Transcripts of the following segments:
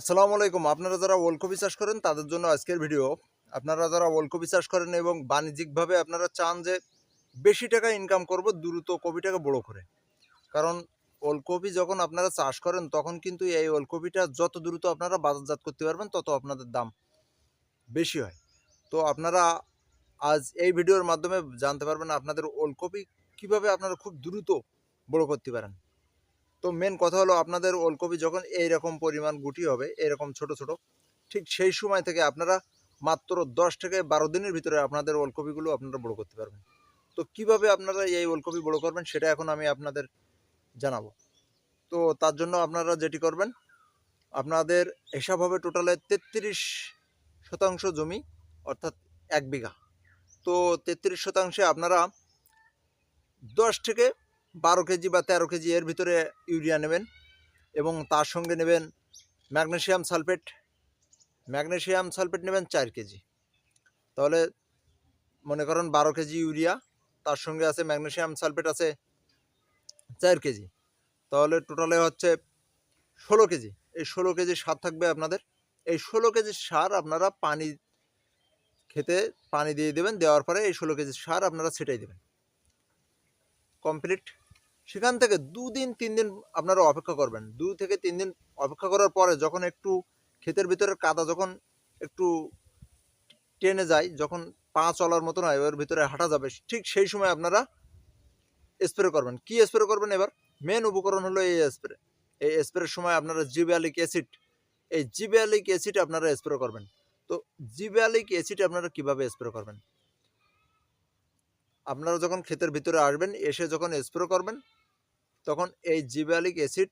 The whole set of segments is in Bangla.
আসসালামু আলাইকুম। আপনারা যারা ওলকপি চাষ করেন, তাদের জন্য আজকের ভিডিও। আপনারা যারা ওলকপি চাষ করেন এবং বাণিজ্যিকভাবে আপনারা চান যে বেশি টাকা ইনকাম করব, দ্রুত কপিটাকে বড় করে। কারণ ওলকপি যখন আপনারা চাষ করেন, তখন কিন্তু এই ওলকপিটা যত দ্রুত আপনারা বাজারজাত করতে পারবেন, তত আপনাদের দাম বেশি হয়। তো আপনারা আজ এই ভিডিওর মাধ্যমে জানতে পারবেন আপনাদের ওলকপি কীভাবে আপনারা খুব দ্রুত বড় করতে পারেন। তো মেন কথা হলো আপনাদের ওলকপি যখন এই রকম পরিমাণ গুটি হবে এরকম ছোট ছোট, ঠিক সেই সময় থেকে আপনারা মাত্র দশ থেকে বারো দিনের ভিতরে আপনাদের ওলকপিগুলো আপনারা বড় করতে পারবেন। তো কীভাবে আপনারা এই ওলকপি বড় করবেন সেটা এখন আমি আপনাদের জানাব। তো তার জন্য আপনারা যেটি করবেন, আপনাদের হিসাব হবে টোটালে তেত্রিশ শতাংশ জমি, অর্থাৎ এক বিঘা। তো তেত্রিশ শতাংশে আপনারা দশ থেকে বারো কেজি বা তেরো কেজি এর ভিতরে ইউরিয়া নেবেন এবং তার সঙ্গে নেবেন ম্যাগনেশিয়াম সালফেট। ম্যাগনেশিয়াম সালফেট নেবেন চার কেজি। তাহলে মনে করেন বারো কেজি ইউরিয়া, তার সঙ্গে আছে ম্যাগনেসিয়াম সালফেট আছে চার কেজি। তাহলে টোটালে হচ্ছে ষোলো কেজি। এই ষোলো কেজি সার থাকবে আপনাদের। এই ষোলো কেজি সার আপনারা পানি খেতে পানি দিয়ে দেবেন, দেওয়ার পরে এই ষোলো কেজি সার আপনারা ছিটাই দেবেন। কমপ্লিট। সেখান থেকে দুদিন তিন দিন আপনারা অপেক্ষা করবেন। দু থেকে তিন দিন অপেক্ষা করার পরে যখন একটু ক্ষেতের ভিতরে কাদা যখন একটু টেনে যায়, যখন পা চলার মতন হয়, ওর ভিতরে হাঁটা যাবে, ঠিক সেই সময় আপনারা স্প্রে করবেন। কি স্প্রে করবেন এবার? মেন উপকরণ হলো এই স্প্রে এই স্প্রের সময় আপনারা জিবিয়ালিক অ্যাসিড এই জিবিয়ালিক অ্যাসিড আপনারা স্প্রে করবেন। তো জিবিয়ালিক অ্যাসিড আপনারা কীভাবে স্প্রে করবেন? আপনারা যখন ক্ষেতের ভিতরে আসবেন, এসে যখন স্প্রে করবেন তখন এই জিবালিক অ্যাসিড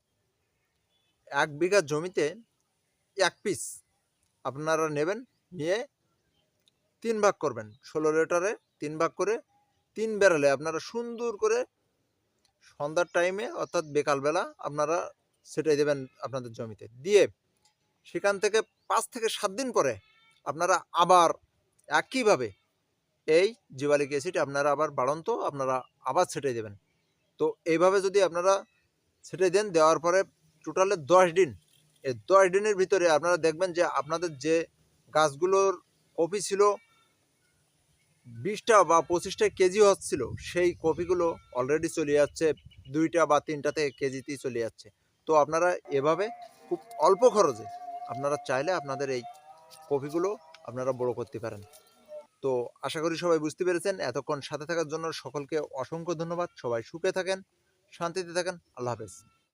এক বিঘা জমিতে এক পিস আপনারা নেবেন, নিয়ে তিন ভাগ করবেন। ষোলো লিটারে তিন ভাগ করে তিন বেড়ালে আপনারা সুন্দর করে সন্ধ্যার টাইমে অর্থাৎ বেকালবেলা আপনারা সেটাই দেবেন আপনাদের জমিতে। দিয়ে সেখান থেকে পাঁচ থেকে সাত দিন পরে আপনারা আবার একইভাবে এই জিবালিক অ্যাসিড আপনারা আবার বাড়ন্ত, আপনারা আবার ছেটে দেবেন। তো এইভাবে যদি আপনারা ছেটে দেন, দেওয়ার পরে টোটালে দশ দিন, এই দশ দিনের ভিতরে আপনারা দেখবেন যে আপনাদের যে গাছগুলোর কপি ছিল বিশটা বা পঁচিশটা কেজি হচ্ছিল, সেই কপিগুলো অলরেডি চলে যাচ্ছে, দুইটা বা তিনটাতে কেজিতেই চলে যাচ্ছে। তো আপনারা এভাবে খুব অল্প খরচে আপনারা চাইলে আপনাদের এই কপিগুলো আপনারা বড় করতে পারেন। তো আশা করি সবাই বুঝতে পেরেছেন। এতক্ষণ সাথে থাকার জন্য সকলকে অসংখ্য ধন্যবাদ। সবাই সুখে থাকেন, শান্তিতে থাকেন। আল্লাহ হাফেজ।